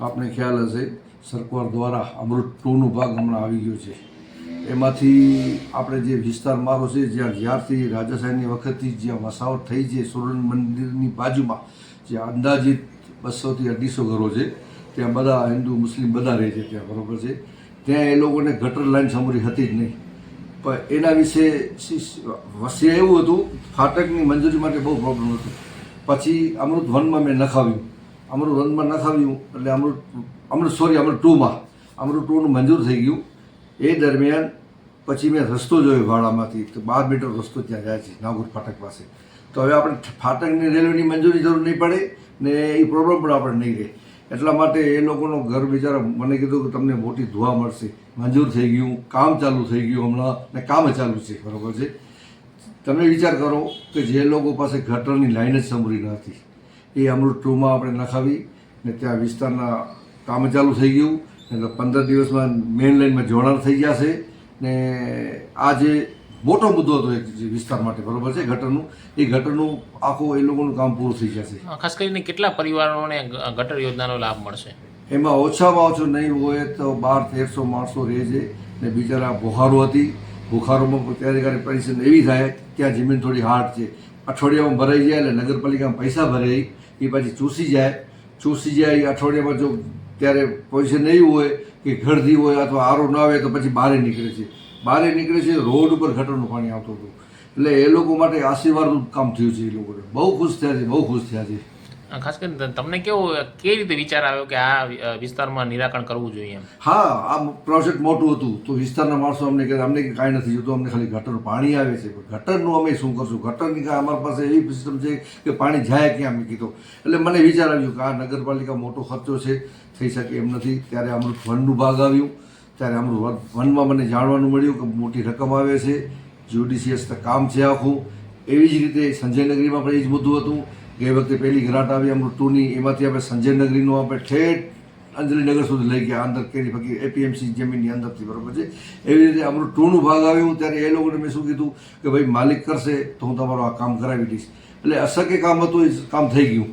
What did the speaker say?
આપને ખ્યાલ હશે, સરકાર દ્વારા અમૃત ટુનો ભાગ હમણાં આવી ગયો છે. એમાંથી આપણે જે વિસ્તાર મારો છે, જ્યાં જ્યારથી રાજાશાહીની વખતથી જ્યાં વસાવટ થઈ છે સૂર્ય મંદિરની બાજુમાં, જે અંદાજિત બસોથી અઢીસો ઘરો છે, ત્યાં બધા હિન્દુ, મુસ્લિમ બધા રહે છે ત્યાં, બરોબર છે. ત્યાં એ લોકોને ગટર લાઈન સમોરી હતી જ નહીં. પણ એના વિશે વસ્યા એવું હતું, ફાટકની મંજૂરી માટે બહુ પ્રોબ્લેમ હતો. પછી અમૃત વનમાં મેં નખાવ્યું. અમૃત વનમાં નખાવ્યું, એટલે અમૃત અમૃત સોરી અમૃત ટુમાં અમૃત ટુનું મંજૂર થઈ ગયું. એ દરમિયાન પછી મેં રસ્તો જોયો ભાડામાંથી, તો બાર મીટર રસ્તો ત્યાં જાય છે, નાગોર ફાટક પાસે. તો હવે આપણે ફાટકની રેલવેની મંજૂરી જરૂર નહીં પડે, ને એ પ્રોબ્લેમ પણ આપણે નહીં રહે. એટલા માટે એ લોકોનો ઘર બિચારા મને કીધું કે તમને મોટી ધોવા મળશે. મંજૂર થઈ ગયું, કામ ચાલુ થઈ ગયું હમણાં, ને કામ ચાલુ છે, બરોબર છે? તમે વિચાર કરો કે જે લોકો પાસે ગટરની લાઈન જ સમરી ન હતી. એ અમૃત ટુમાં આપણે નખાવી ને ત્યાં વિસ્તારના કામ ચાલુ થઈ ગયું. એટલે પંદર દિવસમાં મેઇન લાઇનમાં જોડાણ થઈ ગયા છે. ને આ જે મોટો મુદ્દો હતો એક વિસ્તાર માટે બરોબર છે ગટરનું? એ ગટરનું આખું એ લોકોનું કામ પૂરું થઈ જશે. ખાસ કરીને કેટલા પરિવારોને ગટર યોજનાનો લાભ મળશે? એમાં ઓછામાં ઓછું નહીં હોય તો બાર તેરસો માણસો રહે છે ને બિચારા બુખારો હતી. બુખારોમાં પણ ત્યારે ક્યારે પરિસ્થિતિ એવી થાય ત્યાં જમીન થોડી હાર્ડ છે. અઠવાડિયામાં ભરાઈ જાય એટલે નગરપાલિકામાં પૈસા ભરાય. એ પછી ચૂસી જાય. ચૂસી જાય અઠવાડિયામાં જો ત્યારે પોઝિશન નહીં હોય કે ઘરથી હોય અથવા આરો ન આવે તો પછી બહાર નીકળે છે. બહાર નીકળે છે, રોડ ઉપર ગટરનું પાણી આવતું હતું. એટલે એ લોકો માટે આશીર્વાદનું કામ થયું છે એ લોકોને. બહુ ખુશ થયા છે, બહુ ખુશ થયા છે. ખાસ કરીને તમને કેવું, કેવી રીતે વિચાર આવ્યો કે આ વિસ્તારમાં નિરાકરણ કરવું જોઈએ એમ? હા, આ પ્રોજેક્ટ મોટું હતું, તો વિસ્તારના માણસો અમને કે અમને કાંઈ નથી જોતું, અમને ખાલી ગટરનું પાણી આવે છે. ગટરનું અમે શું કરશું? ગટરની અમારી પાસે એવી સિસ્ટમ છે કે પાણી જાય ક્યાં, અમે કીધું. એટલે મને વિચાર આવ્યો કે આ નગરપાલિકા મોટો ખર્ચો છે, થઈ શકે એમ નથી. ત્યારે અમૃત વનનું ભાગ આવ્યું. ત્યારે અમૃત વન- વનમાં મને જાણવાનું મળ્યું કે મોટી રકમ આવે છે. જ્યુડિશિયસ કામ છે આખું. એવી જ રીતે સંજયનગરીમાં પણ એ જ મુદ્દું હતું. ગઈ વખતે પહેલી ગ્રાન્ટ આવી અમૃત ટુની એમાંથી આપણે સંજયનગરીનું આપણે ઠેઠ અંજલિનગર સુધી લઈ ગયા, અંદર કેરી ફકી એપીએમસી જમીનની અંદરથી, બરાબર છે? એવી રીતે અમૃત ટુનું ભાગ આવ્યું. ત્યારે એ લોકોને મેં શું કીધું કે ભાઈ માલિક કરશે તો હું તમારું આ કામ કરાવી દઈશ. એટલે અશક્ય કામ હતું, એ કામ થઈ ગયું.